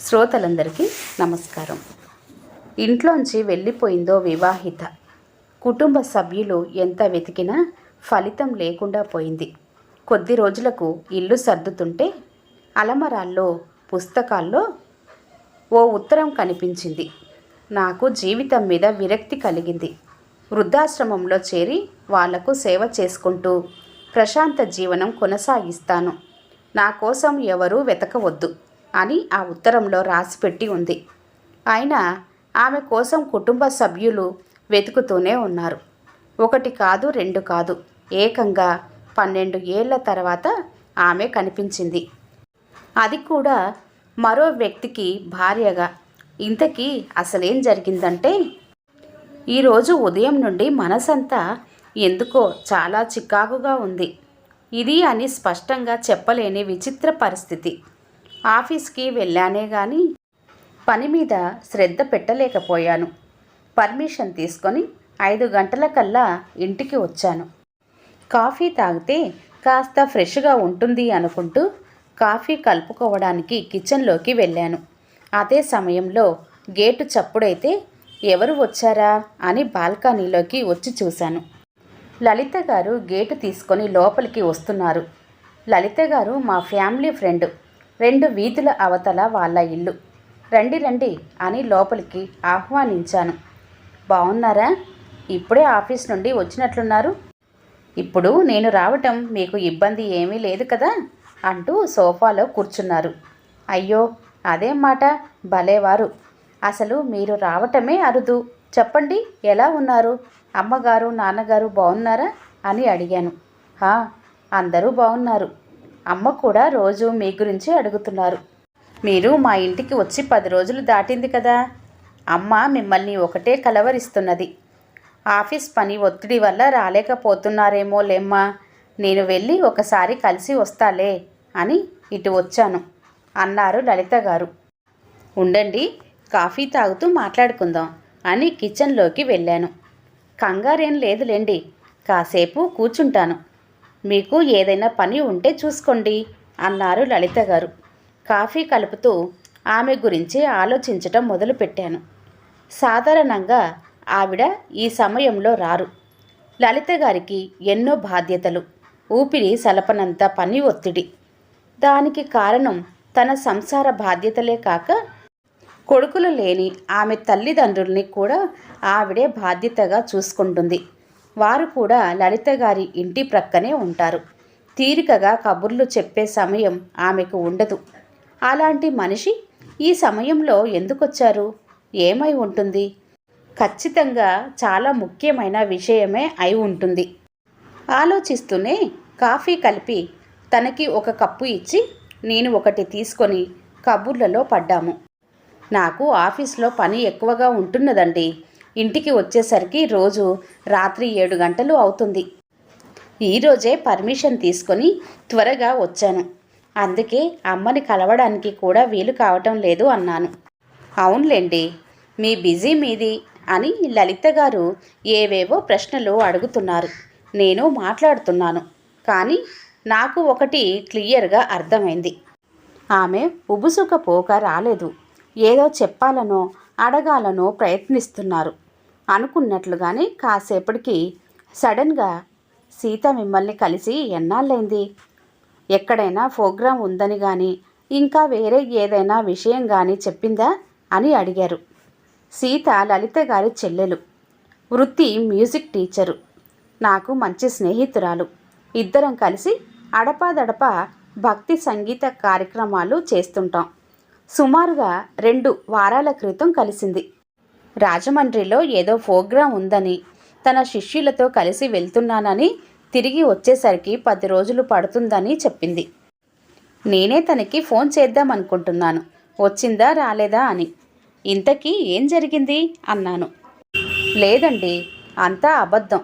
శ్రోతలందరికీ నమస్కారం. ఇంట్లోంచి వెళ్ళిపోయిందో వివాహిత. కుటుంబ సభ్యులు ఎంత వెతికినా ఫలితం లేకుండా పోయింది. కొద్ది రోజులకు ఇల్లు సర్దుతుంటే అలమరాల్లో పుస్తకాల్లో ఓ ఉత్తరం కనిపించింది. నాకు జీవితం మీద విరక్తి కలిగింది. వృద్ధాశ్రమంలో చేరి వాళ్ళకు సేవ చేసుకుంటూ ప్రశాంత జీవనం కొనసాగిస్తాను. నా కోసం ఎవరూ వెతకవద్దు. అని ఆ ఉత్తరంలో రాసిపెట్టి ఉంది. అయినా ఆమె కోసం కుటుంబ సభ్యులు వెతుకుతూనే ఉన్నారు. ఒకటి కాదు రెండు కాదు. ఏకంగా పన్నెండు ఏళ్ళ తర్వాత ఆమె కనిపించింది. అది కూడా మరో వ్యక్తికి భార్యగా. ఇంతకీ అసలేం జరిగిందంటే? ఈరోజు ఉదయం నుండి మనసంతా ఎందుకో చాలా చికాకుగా ఉంది. ఇది అని స్పష్టంగా చెప్పలేని విచిత్ర పరిస్థితి. ఆఫీస్కి వెళ్ళానే కానీ పని మీద శ్రద్ధ పెట్టలేకపోయాను. పర్మిషన్ తీసుకొని ఐదు గంటల కల్లా ఇంటికి వచ్చాను. కాఫీ తాగితే కాస్త ఫ్రెష్గా ఉంటుంది అనుకుంటూ కాఫీ కలుపుకోవడానికి కిచెన్లోకి వెళ్ళాను. అదే సమయంలో గేటు చప్పుడైతే ఎవరు వచ్చారా అని బాల్కనీలోకి వచ్చి చూశాను. లలిత గారు గేటు తీసుకొని లోపలికి వస్తున్నారు. లలిత గారు మా ఫ్యామిలీ ఫ్రెండ్. రెండు వీధుల అవతల వాళ్ళ ఇల్లు. రండి రండి అని లోపలికి ఆహ్వానించాను. బాగున్నారా ఇప్పుడే ఆఫీస్ నుండి వచ్చినట్లున్నారు. ఇప్పుడు నేను రావటం మీకు ఇబ్బంది ఏమీ లేదు కదా? అంటూ సోఫాలో కూర్చున్నారు. అయ్యో అదేం మాట. భలేవారు. అసలు మీరు రావటమే అరుదు. చెప్పండి ఎలా ఉన్నారు? అమ్మగారు నాన్నగారు బాగున్నారా అని అడిగాను. హా అందరూ బాగున్నారు అమ్మ కూడా రోజు మీ గురించి అడుగుతున్నారు. మీరు మా ఇంటికి వచ్చి పది రోజులు దాటింది కదా. అమ్మ మిమ్మల్ని ఒకటే కలవరిస్తున్నది. ఆఫీస్ పని ఒత్తిడి వల్ల రాలేకపోతున్నారేమో లేమ్మా. నేను వెళ్ళి ఒకసారి కలిసి వస్తాలే అని ఇటు వచ్చాను. అన్నారు లలిత గారు. ఉండండి కాఫీ తాగుతూ మాట్లాడుకుందాం అని కిచెన్లోకి వెళ్ళాను. కంగారేం లేదులేండి కాసేపు కూర్చుంటాను. మీకు ఏదైనా పని ఉంటే చూసుకోండి అన్నారు లలిత గారు. కాఫీ కలుపుతూ ఆమె గురించి ఆలోచించటం మొదలుపెట్టాను. సాధారణంగా ఆవిడ ఈ సమయంలో రారు. లలిత గారికి ఎన్నో బాధ్యతలు ఊపిరి సలపనంత పని ఒత్తిడి. దానికి కారణం తన సంసార బాధ్యతలే కాక కొడుకులు లేని ఆమె తల్లిదండ్రుల్ని కూడా ఆవిడే బాధ్యతగా చూసుకుంటుంది. వారు కూడా లలిత గారి ఇంటి ప్రక్కనే ఉంటారు. తీరికగా కబుర్లు చెప్పే సమయం ఆమెకు ఉండదు. అలాంటి మనిషి ఈ సమయంలో ఎందుకొచ్చారు? ఏమై ఉంటుంది? ఖచ్చితంగా చాలా ముఖ్యమైన విషయమే అయి ఉంటుంది. ఆలోచిస్తూనే కాఫీ కలిపి తనకి ఒక కప్పు ఇచ్చి నేను ఒకటి తీసుకొని కబుర్లలో పడ్డాము. నాకు ఆఫీస్లో పని ఎక్కువగా ఉంటున్నదండి. ఇంటికి వచ్చేసరికి రోజు రాత్రి ఏడు గంటలు అవుతుంది. ఈరోజే పర్మిషన్ తీసుకొని త్వరగా వచ్చాను. అందుకే అమ్మని కలవడానికి కూడా వీలు కావటం లేదు అన్నాను. అవునులేండి మీ బిజీ మీది అని లలిత గారు ఏవేవో ప్రశ్నలు అడుగుతున్నారు. నేను మాట్లాడుతున్నాను కానీ నాకు ఒకటి క్లియర్గా అర్థమైంది. ఆమె ఉబుసుక పోక రాలేదు. ఏదో చెప్పాలనో అడగాలనో ప్రయత్నిస్తున్నారు. అనుకున్నట్లుగానే కాసేపటికి సడన్గా సీత మిమ్మల్ని కలిసి ఎన్నాళ్ళైంది? ఎక్కడైనా ప్రోగ్రాం ఉందని కానీ ఇంకా వేరే ఏదైనా విషయం కానీ చెప్పిందా? అని అడిగారు. సీత లలిత గారి చెల్లెలు వృత్తి మ్యూజిక్ టీచరు నాకు మంచి స్నేహితురాలు. ఇద్దరం కలిసి అడపాదడప భక్తి సంగీత కార్యక్రమాలు చేస్తుంటాం. సుమారుగా రెండు వారాల క్రితం కలిసింది. రాజమండ్రిలో ఏదో ప్రోగ్రాం ఉందని తన శిష్యులతో కలిసి వెళ్తున్నానని తిరిగి వచ్చేసరికి పది రోజులు పడుతుందని చెప్పింది. నేనే తనకి ఫోన్ చేద్దాం అనుకుంటున్నాను వచ్చిందా రాలేదా అని. ఇంతకీ ఏం జరిగింది? అన్నాను. లేదండి అంతా అబద్ధం.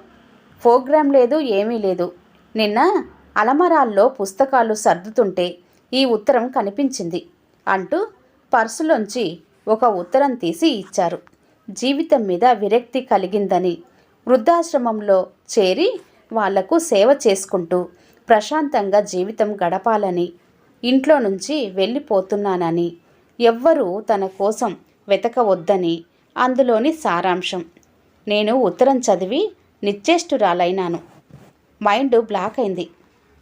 ప్రోగ్రాం లేదు ఏమీ లేదు. నిన్న అలమరాల్లో పుస్తకాలు సర్దుతుంటే ఈ ఉత్తరం కనిపించింది. అంటూ పర్సులోంచి ఒక ఉత్తరం తీసి ఇచ్చారు. జీవితం మీద విరక్తి కలిగిందని వృద్ధాశ్రమంలో చేరి వాళ్ళకు సేవ చేసుకుంటూ ప్రశాంతంగా జీవితం గడపాలని ఇంట్లో నుంచి వెళ్ళిపోతున్నానని ఎవ్వరూ తన కోసం వెతకవద్దని అందులోని సారాంశం. నేను ఉత్తరం చదివి నిశ్చేష్టురాలైనాను. మైండ్ బ్లాక్ అయింది.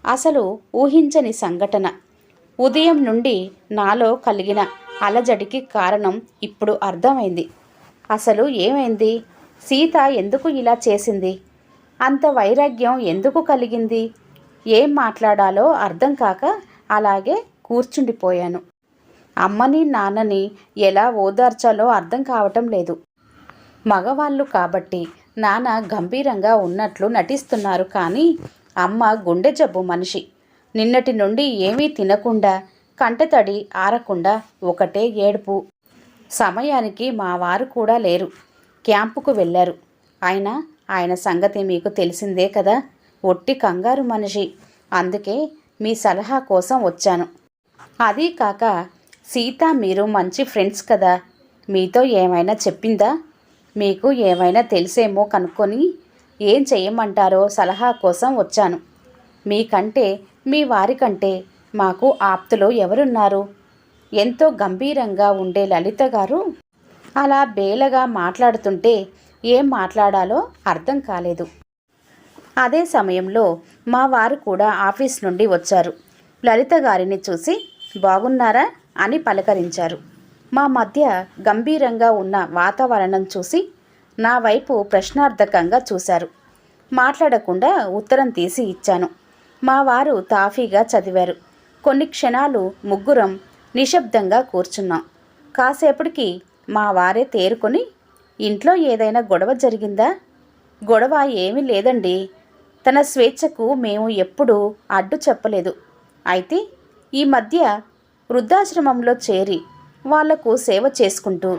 అసలు ఊహించని సంఘటన. ఉదయం నుండి నాలో కలిగిన అలజడికి కారణం ఇప్పుడు అర్థమైంది. అసలు ఏమైంది? సీత ఎందుకు ఇలా చేసింది? అంత వైరాగ్యం ఎందుకు కలిగింది? ఏం మాట్లాడాలో అర్థం కాక అలాగే కూర్చుండిపోయాను. అమ్మని నాన్నని ఎలా ఓదార్చాలో అర్థం కావటం లేదు. మగవాళ్ళు కాబట్టి నాన్న గంభీరంగా ఉన్నట్లు నటిస్తున్నారు కానీ అమ్మ గుండె జబ్బు మనిషి. నిన్నటి నుండి ఏమీ తినకుండా కంటతడి ఆరకుండా ఒకటే ఏడుపు. సమయానికి మా వారు కూడా లేరు. క్యాంపుకు వెళ్ళారు. ఆయన ఆయన సంగతి మీకు తెలిసిందే కదా? ఒట్టి కంగారు మనిషి. అందుకే మీ సలహా కోసం వచ్చాను. అదీ కాక సీత మీరు మంచి ఫ్రెండ్స్ కదా? మీతో ఏమైనా చెప్పిందా? మీకు ఏమైనా తెలిసేమో కనుక్కొని ఏం చేయమంటారో సలహా కోసం వచ్చాను. మీకంటే మీ వారికంటే మాకు ఆప్తులో ఎవరున్నారు? ఎంతో గంభీరంగా ఉండే లలిత గారు అలా బేలగా మాట్లాడుతుంటే ఏం మాట్లాడాలో అర్థం కాలేదు. అదే సమయంలో మా వారు కూడా ఆఫీస్ నుండి వచ్చారు. లలిత గారిని చూసి బాగున్నారా అని పలకరించారు. మా మధ్య గంభీరంగా ఉన్న వాతావరణం చూసి నా వైపు ప్రశ్నార్థకంగా చూశారు. మాట్లాడకుండా ఉత్తరం తీసి ఇచ్చాను. మా వారు తాఫీగా చదివారు. కొన్ని క్షణాలు ముగ్గురం నిశ్శబ్దంగా కూర్చున్నాం. కాసేపటికి మా వారే తేరుకొని ఇంట్లో ఏదైనా గొడవ జరిగిందా? గొడవ ఏమీ లేదండి. తన స్వేచ్ఛకు మేము ఎప్పుడూ అడ్డు చెప్పలేదు. అయితే ఈ మధ్య వృద్ధాశ్రమంలో చేరి వాళ్ళకు సేవ చేసుకుంటూ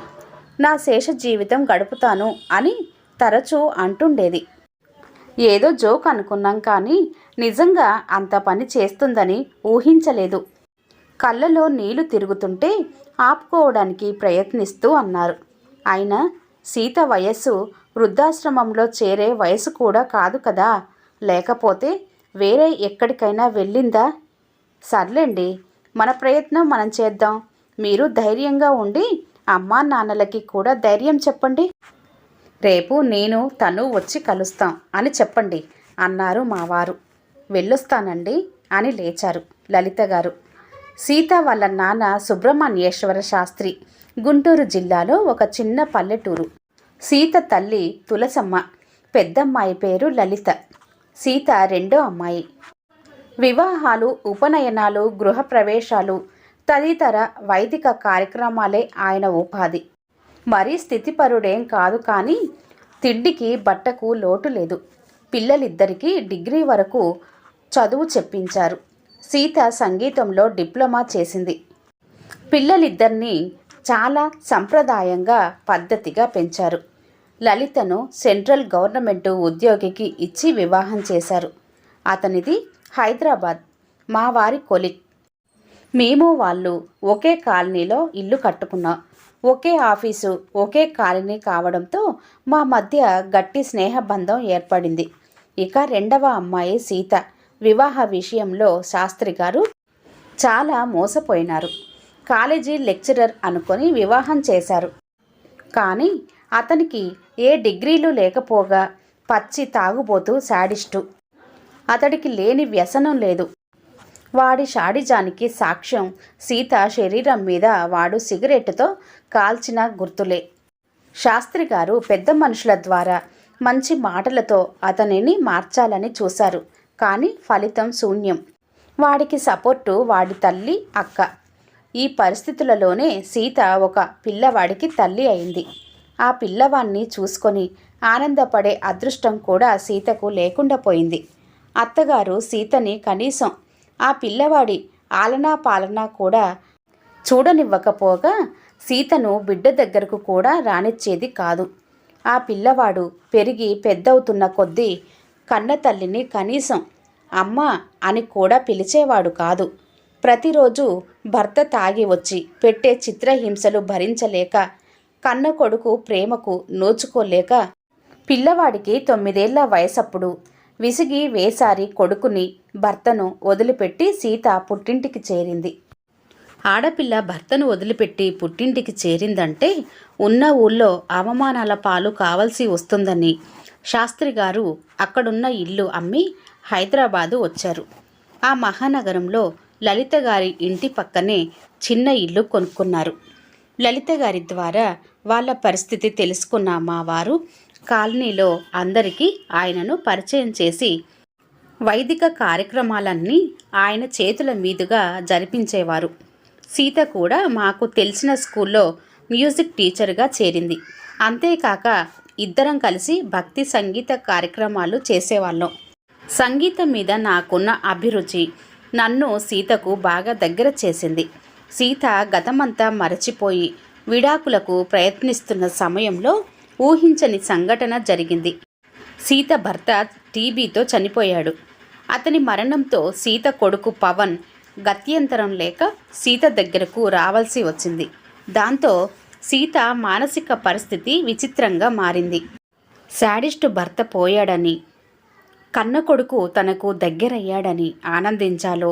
నా శేష జీవితం గడుపుతాను అని తరచూ అంటుండేది. ఏదో జోక్ అనుకున్నాం కానీ నిజంగా అంత పని చేస్తుందని ఊహించలేదు. కళ్ళలో నీళ్ళు తిరుగుతుంటే ఆపుకోవడానికి ప్రయత్నిస్తూ అన్నారు. అయినా సీత వయస్సు వృద్ధాశ్రమంలో చేరే వయసు కూడా కాదు కదా. లేకపోతే వేరే ఎక్కడికైనా వెళ్ళిందా? సర్లేండి మన ప్రయత్నం మనం చేద్దాం. మీరు ధైర్యంగా ఉండి అమ్మా నాన్నలకి కూడా ధైర్యం చెప్పండి. రేపు నేను తను వచ్చి కలుస్తాం అని చెప్పండి అన్నారు మావారు. వెళ్ళొస్తానండి అని లేచారు లలిత గారు. సీత వాళ్ళ నాన్న సుబ్రహ్మణ్యేశ్వర శాస్త్రి గుంటూరు జిల్లాలో ఒక చిన్న పల్లెటూరు. సీత తల్లి తులసమ్మ పెద్దమ్మాయి పేరు లలిత. సీత రెండో అమ్మాయి. వివాహాలు ఉపనయనాలు గృహప్రవేశాలు తదితర వైదిక కార్యక్రమాలే ఆయన ఉపాధి. మరీ స్థితిపరుడేం కాదు కానీ తిండికి బట్టకు లోటు లేదు. పిల్లలిద్దరికీ డిగ్రీ వరకు చదువు చెప్పించారు. సీత సంగీతంలో డిప్లొమా చేసింది. పిల్లలిద్దరినీ చాలా సంప్రదాయంగా పద్ధతిగా పెంచారు. లలితను సెంట్రల్ గవర్నమెంట్ ఉద్యోగికి ఇచ్చి వివాహం చేశారు. అతనిది హైదరాబాద్ మా వారి కొలిక్ మేము వాళ్ళు ఒకే కాలనీలో ఇల్లు కట్టుకున్నాం. ఒకే ఆఫీసు ఒకే కాలనీ కావడంతో మా మధ్య గట్టి స్నేహబంధం ఏర్పడింది. ఇక రెండవ అమ్మాయి సీత. వివాహ విషయంలో శాస్త్రి గారు చాలా మోసపోయినారు. కాలేజీ లెక్చరర్ అనుకొని వివాహం చేశారు. కానీ అతనికి ఏ డిగ్రీలు లేకపోగా పచ్చి తాగుబోతూ శాడిస్టు. అతడికి లేని వ్యసనం లేదు. వాడి షాడిజానికి సాక్ష్యం సీత శరీరం మీద వాడు సిగరెట్టుతో కాల్చిన గుర్తులే. శాస్త్రి గారు పెద్ద మనుషుల ద్వారా మంచి మాటలతో అతనిని మార్చాలని చూశారు. కానీ ఫలితం శూన్యం. వాడికి సపోర్టు వాడి తల్లి అక్క. ఈ పరిస్థితులలోనే సీత ఒక పిల్లవాడికి తల్లి అయింది. ఆ పిల్లవాణ్ణి చూసుకొని ఆనందపడే అదృష్టం కూడా సీతకు లేకుండా పోయింది. అత్తగారు సీతని కనీసం ఆ పిల్లవాడి ఆలనా పాలనా కూడా చూడనివ్వకపోగా సీతను బిడ్డ దగ్గరకు కూడా రానిచ్చేది కాదు. ఆ పిల్లవాడు పెరిగి పెద్దవుతున్న కొద్దీ కన్న తల్లిని కనీసం అమ్మ అని కూడా పిలిచేవాడు కాదు. ప్రతిరోజు భర్త తాగి వచ్చి పెట్టే చిత్రహింసలు భరించలేక కన్న కొడుకు ప్రేమకు నోచుకోలేక పిల్లవాడికి తొమ్మిదేళ్ళ వయసప్పుడు విసిగి వేసారి కొడుకుని భర్తను వదిలిపెట్టి సీత పుట్టింటికి చేరింది. ఆడపిల్ల భర్తను వదిలిపెట్టి పుట్టింటికి చేరిందంటే ఉన్న ఊళ్ళో అవమానాల పాలు కావలసి వస్తుందని శాస్త్రి గారు అక్కడున్న ఇల్లు అమ్మి హైదరాబాదు వచ్చారు. ఆ మహానగరంలో లలిత గారి ఇంటి పక్కనే చిన్న ఇల్లు కొనుక్కున్నారు. లలిత గారి ద్వారా వాళ్ళ పరిస్థితి తెలుసుకున్న మా వారు కాలనీలో అందరికీ ఆయనను పరిచయం చేసి వైదిక కార్యక్రమాలన్నీ ఆయన చేతుల మీదుగా జరిపించేవారు. సీత కూడా మాకు తెలిసిన స్కూల్లో మ్యూజిక్ టీచర్గా చేరింది. అంతేకాక ఇద్దరం కలిసి భక్తి సంగీత కార్యక్రమాలు చేసేవాళ్ళం. సంగీతం మీద నాకున్న అభిరుచి నన్ను సీతకు బాగా దగ్గర చేసింది. సీత గతమంతా మరచిపోయి విడాకులకు ప్రయత్నిస్తున్న సమయంలో ఊహించని సంఘటన జరిగింది. సీత భర్త టీబీతో చనిపోయాడు. అతని మరణంతో సీత కొడుకు పవన్ గత్యంతరం లేక సీత దగ్గరకు రావాల్సి వచ్చింది. దాంతో సీత మానసిక పరిస్థితి విచిత్రంగా మారింది. శాడిస్టు భర్త పోయాడని కన్న కొడుకు తనకు దగ్గరయ్యాడని ఆనందించాలో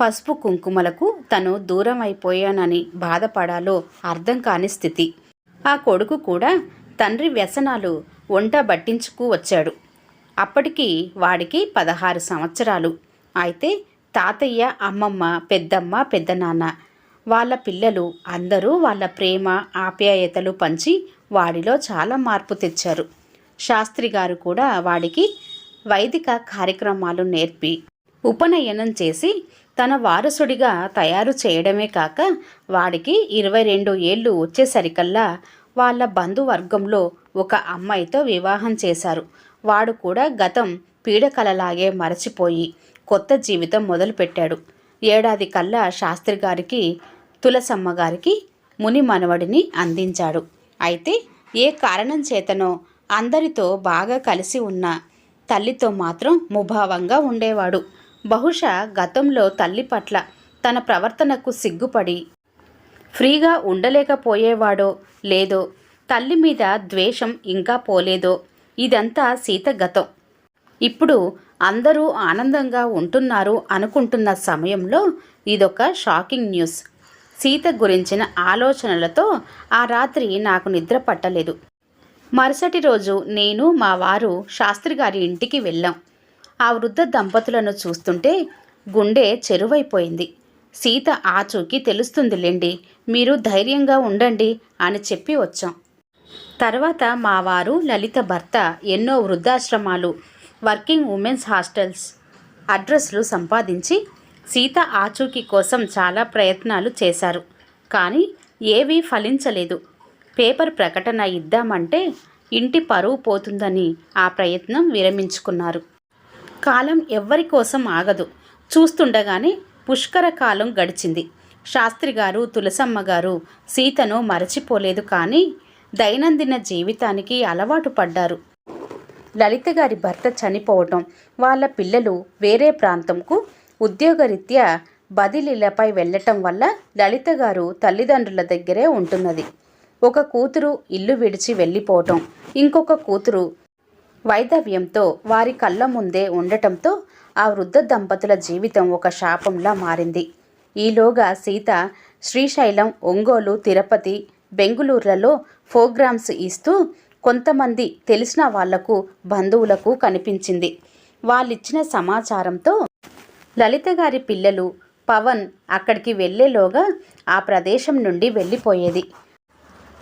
పసుపు కుంకుమలకు తను దూరం అయిపోయానని బాధపడాలో అర్థం కాని స్థితి. ఆ కొడుకు కూడా తండ్రి వ్యసనాలు వంట బట్టించుకు వచ్చాడు. అప్పటికి వాడికి పదహారు సంవత్సరాలు. అయితే తాతయ్య అమ్మమ్మ పెద్దమ్మ పెద్దనాన్న వాళ్ళ పిల్లలు అందరూ వాళ్ళ ప్రేమ ఆప్యాయతలు పంచి వాడిలో చాలా మార్పు తెచ్చారు. శాస్త్రి గారు కూడా వాడికి వైదిక కార్యక్రమాలు నేర్పి ఉపనయనం చేసి తన వారసుడిగా తయారు చేయడమే కాక వాడికి ఇరవై రెండు ఏళ్ళు వచ్చేసరికల్లా వాళ్ళ బంధువర్గంలో ఒక అమ్మాయితో వివాహం చేశారు. వాడు కూడా గతం పీడకలలాగే మరచిపోయి కొత్త జీవితం మొదలుపెట్టాడు. ఏడాది కల్లా శాస్త్రి గారికి తులసమ్మ గారికి ముని మనవడిని అందించాడు. అయితే ఏ కారణం చేతనో అందరితో బాగా కలిసి ఉన్న తల్లితో మాత్రం ముభావంగా ఉండేవాడు. బహుశా గతంలో తల్లి పట్ల తన ప్రవర్తనకు సిగ్గుపడి ఫ్రీగా ఉండలేకపోయేవాడో లేదో తల్లి మీద ద్వేషం ఇంకా పోలేదో ఇదంతా సీత గతం. ఇప్పుడు అందరూ ఆనందంగా ఉంటున్నారు అనుకుంటున్న సమయంలో ఇదొక షాకింగ్ న్యూస్. సీత గురించిన ఆలోచనలతో ఆ రాత్రి నాకు నిద్ర పట్టలేదు. మరుసటి రోజు నేను మా వారు శాస్త్రి గారి ఇంటికి వెళ్ళాం. ఆ వృద్ధ దంపతులను చూస్తుంటే గుండె చెరువైపోయింది. సీత ఆచూకీ తెలుస్తుందిలేండి మీరు ధైర్యంగా ఉండండి అని చెప్పి వచ్చాం. తర్వాత మా వారు లలిత భర్త ఎన్నో వృద్ధాశ్రమాలు వర్కింగ్ ఉమెన్స్ హాస్టల్స్ అడ్రస్లు సంపాదించి సీత ఆచూకీ కోసం చాలా ప్రయత్నాలు చేశారు. కానీ ఏవీ ఫలించలేదు. పేపర్ ప్రకటన ఇద్దామంటే ఇంటి పరువు పోతుందని ఆ ప్రయత్నం విరమించుకున్నారు. కాలం ఎవ్వరి కోసం ఆగదు. చూస్తుండగానే పుష్కర కాలం గడిచింది. శాస్త్రి గారు తులసమ్మ గారు సీతను మరచిపోలేదు కానీ దైనందిన జీవితానికి అలవాటు పడ్డారు. లలిత గారి భర్త చనిపోవటం వాళ్ళ పిల్లలు వేరే ప్రాంతంకు ఉద్యోగరీత్యా బదిలీలపై వెళ్ళటం వల్ల లలిత గారు తల్లిదండ్రుల దగ్గరే ఉంటున్నది. ఒక కూతురు ఇల్లు విడిచి వెళ్ళిపోవటం ఇంకొక కూతురు వైధవ్యంతో వారి కళ్ళ ముందే ఉండటంతో ఆ వృద్ధ దంపతుల జీవితం ఒక శాపంలా మారింది. ఈలోగా సీత శ్రీశైలం ఒంగోలు తిరుపతి బెంగుళూరులలో ప్రోగ్రామ్స్ ఇస్తూ కొంతమంది తెలిసిన వాళ్ళకు బంధువులకు కనిపించింది. వాళ్ళిచ్చిన సమాచారంతో లలిత గారి పిల్లలు పవన్ అక్కడికి వెళ్ళేలోగా ఆ ప్రదేశం నుండి వెళ్ళిపోయేది.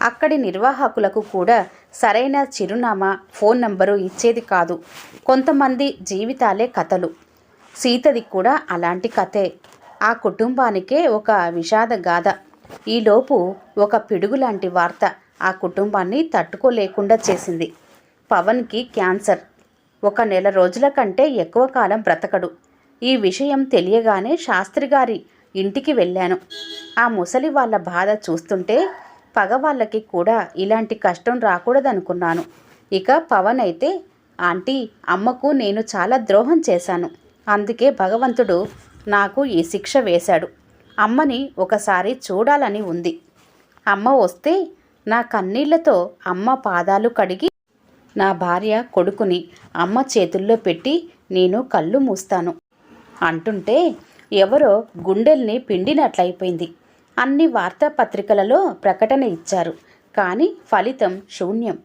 అక్కడి నిర్వాహకులకు కూడా సరైన చిరునామా ఫోన్ నంబరు ఇచ్చేది కాదు. కొంతమంది జీవితాలే కథలు. సీతది కూడా అలాంటి కథే. ఆ కుటుంబానికే ఒక విషాద గాథ. ఈలోపు ఒక పిడుగు లాంటి వార్త ఆ కుటుంబాన్ని తట్టుకోలేకుండా చేసింది. పవన్కి క్యాన్సర్. ఒక నెల రోజుల కంటే ఎక్కువ కాలం బ్రతకడు. ఈ విషయం తెలియగానే శాస్త్రి గారి ఇంటికి వెళ్ళాను. ఆ ముసలి వాళ్ళ బాధ చూస్తుంటే పగవాళ్ళకి కూడా ఇలాంటి కష్టం రాకూడదనుకున్నాను. ఇక పవన్ అయితే ఆంటీ అమ్మకు నేను చాలా ద్రోహం చేశాను. అందుకే భగవంతుడు నాకు ఈ శిక్ష వేశాడు. అమ్మని ఒకసారి చూడాలని ఉంది. అమ్మ వస్తే నా కన్నీళ్ళతో అమ్మ పాదాలు కడిగి నా భార్య కొడుకుని అమ్మ చేతుల్లో పెట్టి నేను కళ్ళు మూస్తాను. అంటుంటే ఎవరో గుండెల్ని పిండినట్లయిపోయింది. అన్ని వార్తాపత్రికలలో ప్రకటన ఇచ్చారు. కానీ ఫలితం శూన్యం.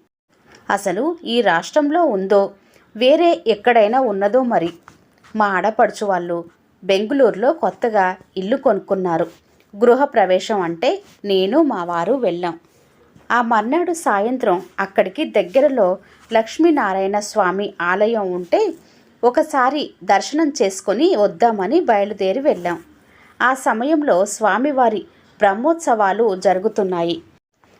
అసలు ఈ రాష్ట్రంలో ఉందో వేరే ఎక్కడైనా ఉన్నదో మరి. మా ఆడపడుచు వాళ్ళు బెంగుళూరులో కొత్తగా ఇల్లు కొనుక్కున్నారు. గృహప్రవేశం అంటే నేను మా వారు వెళ్ళాం. ఆ మర్నాడు సాయంత్రం అక్కడికి దగ్గరలో లక్ష్మీనారాయణ స్వామి ఆలయం ఉంటే ఒకసారి దర్శనం చేసుకొని వద్దామని బయలుదేరి వెళ్ళాం. ఆ సమయంలో స్వామివారి బ్రహ్మోత్సవాలు జరుగుతున్నాయి.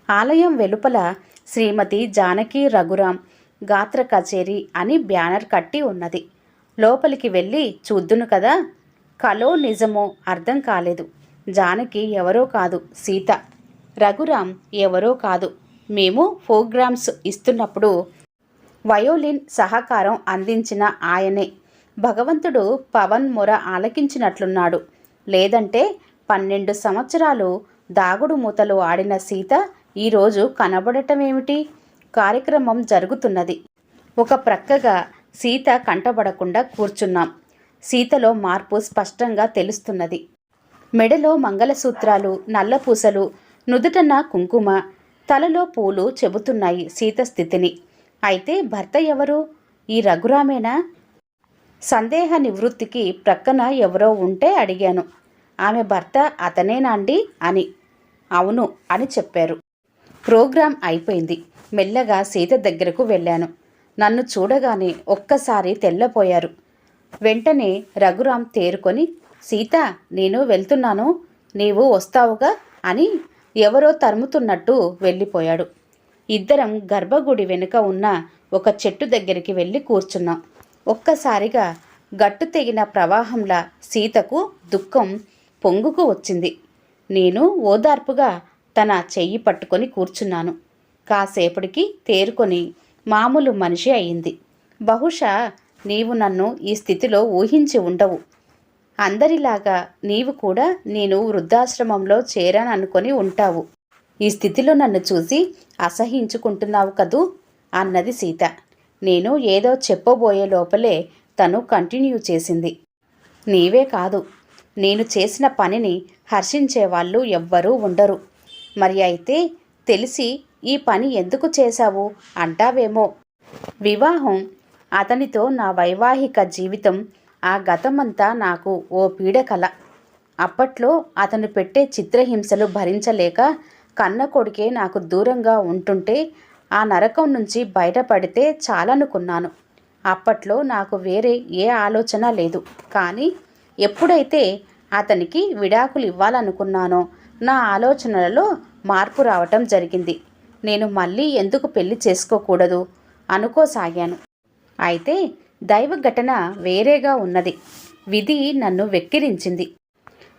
ఆలయం వెలుపల శ్రీమతి జానకి రఘురాం గాత్ర కచేరీ అని బ్యానర్ కట్టి ఉన్నది. లోపలికి వెళ్ళి చూద్దును కదా? కలో నిజమో అర్థం కాలేదు. జానకి ఎవరో కాదు సీత. రఘురాం ఎవరో కాదు. మేము ప్రోగ్రామ్స్ ఇస్తున్నప్పుడు వయోలిన్ సహకారం అందించిన ఆయనే. భగవంతుడు పవన్ మొర ఆలకించినట్లున్నాడు. లేదంటే పన్నెండు సంవత్సరాలు దాగుడు మూతలు ఆడిన సీత ఈరోజు కనబడటమేమిటి? కార్యక్రమం జరుగుతున్నది. ఒక ప్రక్కగా సీత కంటబడకుండా కూర్చున్నాం. సీతలో మార్పు స్పష్టంగా తెలుస్తున్నది. మెడలో మంగళసూత్రాలు నల్లపూసలు నుదుటన కుంకుమ తలలో పూలు చెబుతున్నాయి సీత స్థితిని. అయితే భర్త ఎవరు? ఈ రఘురామేనా? సందేహ నివృత్తికి ప్రక్కన ఎవరో ఉంటే అడిగాను. ఆమె భర్త అతనేనాండి అని. అవును అని చెప్పారు. ప్రోగ్రాం అయిపోయింది. మెల్లగా సీత దగ్గరకు వెళ్ళాను. నన్ను చూడగానే ఒక్కసారి తెల్లపోయారు వెంటనే రఘురాం తేరుకొని సీత నేను వెళ్తున్నాను. నీవు వస్తావుగా? అని ఎవరో తరుముతున్నట్టు వెళ్ళిపోయాడు. ఇద్దరం గర్భగుడి వెనుక ఉన్న ఒక చెట్టు దగ్గరికి వెళ్ళి కూర్చున్నాం. ఒక్కసారిగా గట్టు తెగిన ప్రవాహంలా సీతకు దుఃఖం పొంగుకు వచ్చింది. నేను ఓదార్పుగా తన చెయ్యి పట్టుకొని కూర్చున్నాను. కాసేపటికి తేరుకొని మామూలు మనిషి అయింది. బహుశా నీవు నన్ను ఈ స్థితిలో ఊహించి ఉండవు. అందరిలాగా నీవు కూడా నేను వృద్ధాశ్రమంలో చేరాననుకొని ఉంటావు. ఈ స్థితిలో నన్ను చూసి అసహించుకుంటున్నావు కదూ? అన్నది సీత. నేను ఏదో చెప్పబోయే లోపలే తను కంటిన్యూ చేసింది. నీవే కాదు. నేను చేసిన పనిని హర్షించే వాళ్ళు ఎవ్వరూ ఉండరు. మరి అయితే తెలిసి ఈ పని ఎందుకు చేశావు? అంటావేమో. వివాహం అతనితో నా వైవాహిక జీవితం ఆ గతమంతా నాకు ఓ పీడకల. అప్పట్లో అతను పెట్టే చిత్రహింసలు భరించలేక కన్న కొడుకే నాకు దూరంగా ఉంటుంటే ఆ నరకం నుంచి బయటపడితే చాలనుకున్నాను. అప్పట్లో నాకు వేరే ఏ ఆలోచన లేదు. కానీ ఎప్పుడైతే అతనికి విడాకులు ఇవ్వాలనుకున్నానో నా ఆలోచనలలో మార్పు రావటం జరిగింది. నేను మళ్ళీ ఎందుకు పెళ్ళి చేసుకోకూడదు? అనుకోసాగాను. అయితే దైవ ఘటన వేరేగా ఉన్నది. విధి నన్ను వెక్కిరించింది.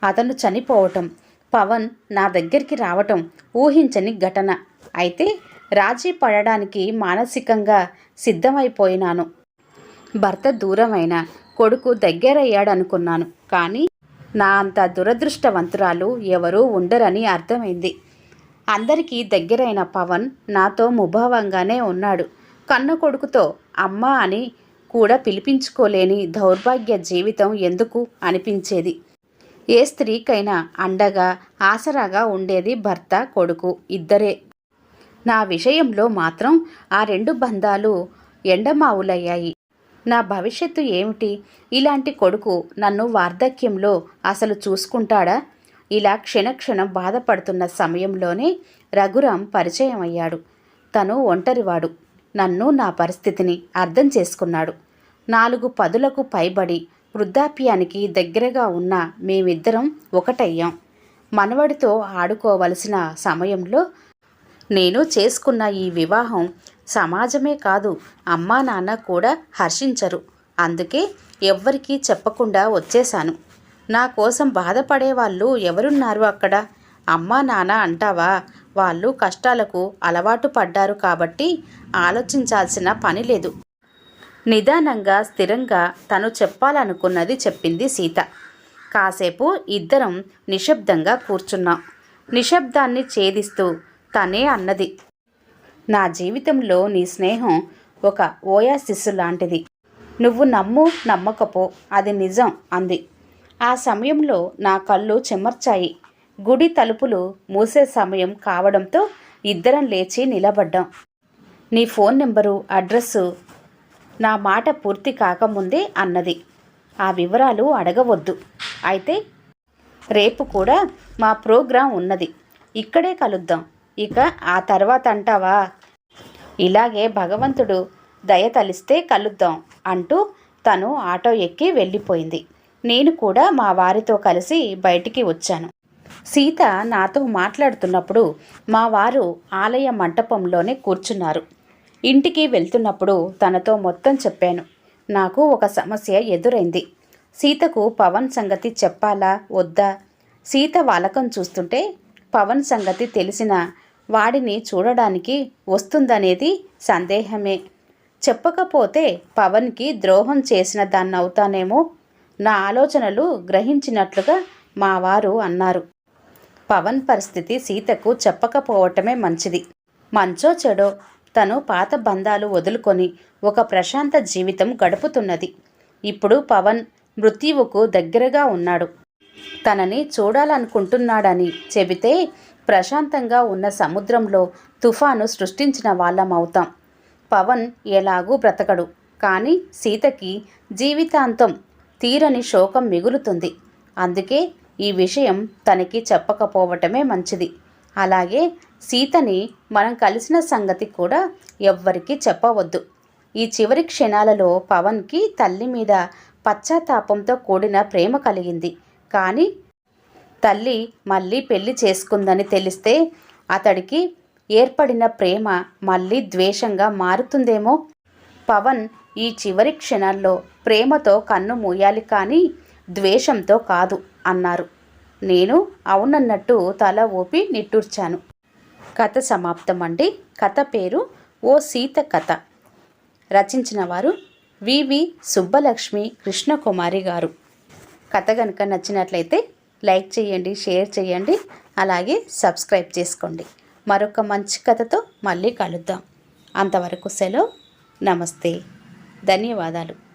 అతను చనిపోవటం పవన్ నా దగ్గరికి రావటం ఊహించని ఘటన. అయితే రాజీ పడడానికి మానసికంగా సిద్ధమైపోయినాను. భర్త దూరమైన కొడుకు దగ్గరయ్యాడనుకున్నాను. కానీ నా అంత దురదృష్టవంతురాలు ఎవరూ ఉండరని అర్థమైంది. అందరికీ దగ్గరైన పవన్ నాతో ముభావంగానే ఉన్నాడు. కన్న కొడుకుతో అమ్మ అని కూడా పిలిపించుకోలేని దౌర్భాగ్య జీవితం ఎందుకు అనిపించేది? ఏ స్త్రీకైనా అండగా ఆసరాగా ఉండేది భర్త కొడుకు ఇద్దరే. నా విషయంలో మాత్రం ఆ రెండు బంధాలు ఎండమావులయ్యాయి. నా భవిష్యత్తు ఏమిటి? ఇలాంటి కొడుకు నన్ను వార్ధక్యంలో అసలు చూసుకుంటాడా? ఇలా క్షణక్షణం బాధపడుతున్న సమయంలోనే రఘురాం పరిచయం అయ్యాడు తను ఒంటరివాడు. నన్ను నా పరిస్థితిని అర్థం చేసుకున్నాడు. నాలుగు పదులకు పైబడి వృద్ధాప్యానికి దగ్గరగా ఉన్న మేమిద్దరం ఒకటయ్యాం. మనవడితో ఆడుకోవలసిన సమయంలో నేను చేసుకున్న ఈ వివాహం సమాజమే కాదు అమ్మా నాన్న కూడా హర్షించరు. అందుకే ఎవ్వరికీ చెప్పకుండా వచ్చేశాను. నా కోసం బాధపడే వాళ్ళు ఎవరున్నారు అక్కడ? అమ్మా నాన్న అంటావా? వాళ్ళు కష్టాలకు అలవాటు పడ్డారు కాబట్టి ఆలోచించాల్సిన పని లేదు. నిదానంగా స్థిరంగా తను చెప్పాలనుకున్నది చెప్పింది సీత. కాసేపు ఇద్దరం నిశ్శబ్దంగా కూర్చున్నాం. నిశ్శబ్దాన్ని ఛేదిస్తూ తనే అన్నది నా జీవితంలో నీ స్నేహం ఒక ఓయాసిస్సు లాంటిది. నువ్వు నమ్ము నమ్మకపో అది నిజం అంది. ఆ సమయంలో నా కళ్ళు చెమర్చాయి. గుడి తలుపులు మూసే సమయం కావడంతో ఇద్దరం లేచి నిలబడ్డాం. నీ ఫోన్ నెంబరు అడ్రస్సు నా మాట పూర్తి కాకముందే అన్నది. ఆ వివరాలు అడగవద్దు. అయితే రేపు కూడా మా ప్రోగ్రాం ఉన్నది. ఇక్కడే కలుద్దాం. ఇక ఆ తర్వాత అంటావా? ఇలాగే భగవంతుడు దయ తలిస్తే కలుద్దాం అంటూ తను ఆటో ఎక్కి వెళ్ళిపోయింది. నేను కూడా మా వారితో కలిసి బయటికి వచ్చాను. సీత నాతో మాట్లాడుతున్నప్పుడు మా వారు ఆలయ మంటపంలోనే కూర్చున్నారు. ఇంటికి వెళ్తున్నప్పుడు తనతో మొత్తం చెప్పాను. నాకు ఒక సమస్య ఎదురైంది. సీతకు పవన్ సంగతి చెప్పాలా? వద్దా? సీత వాలకం చూస్తుంటే పవన్ సంగతి తెలిసిన వాడిని చూడడానికి వస్తుందనేది సందేహమే. చెప్పకపోతే పవన్కి ద్రోహం చేసిన దాన్నవుతానేమో? నా ఆలోచనలు గ్రహించినట్లుగా మా వారు అన్నారు. పవన్ పరిస్థితి సీతకు చెప్పకపోవటమే మంచిది. మంచో చెడో? తను పాత బంధాలు వదులుకొని ఒక ప్రశాంత జీవితం గడుపుతున్నది. ఇప్పుడు పవన్ మృత్యువుకు దగ్గరగా ఉన్నాడు. తనని చూడాలనుకుంటున్నాడని చెబితే ప్రశాంతంగా ఉన్న సముద్రంలో తుఫాను సృష్టించిన వాళ్ళం అవుతాం. పవన్ ఎలాగూ బ్రతకడు. కానీ సీతకి జీవితాంతం తీరని శోకం మిగులుతుంది. అందుకే ఈ విషయం తనకి చెప్పకపోవటమే మంచిది. అలాగే సీతని మనం కలిసిన సంగతి కూడా ఎవ్వరికీ చెప్పవద్దు. ఈ చివరి క్షణాలలో పవన్కి తల్లి మీద పశ్చాత్తాపంతో కూడిన ప్రేమ కలిగింది. కానీ తల్లి మళ్ళీ పెళ్ళి చేసుకుందని తెలిస్తే అతడికి ఏర్పడిన ప్రేమ మళ్ళీ ద్వేషంగా మారుతుందేమో? పవన్ ఈ చివరి క్షణాల్లో ప్రేమతో కన్ను మూయాలి కానీ ద్వేషంతో కాదు అన్నారు. నేను అవునన్నట్టు తల ఊపి నిట్టూర్చాను. కథ సమాప్తం అండి కథ పేరు ఓ సీత కథ. రచించిన వారు వివి సుబ్బలక్ష్మి కృష్ణకుమారి గారు. కథ కనుక నచ్చినట్లయితే లైక్ చేయండి షేర్ చేయండి అలాగే సబ్స్క్రైబ్ చేసుకోండి. మరొక మంచి కథతో మళ్ళీ కలుద్దాం. అంతవరకు సెలవు. నమస్తే. ధన్యవాదాలు.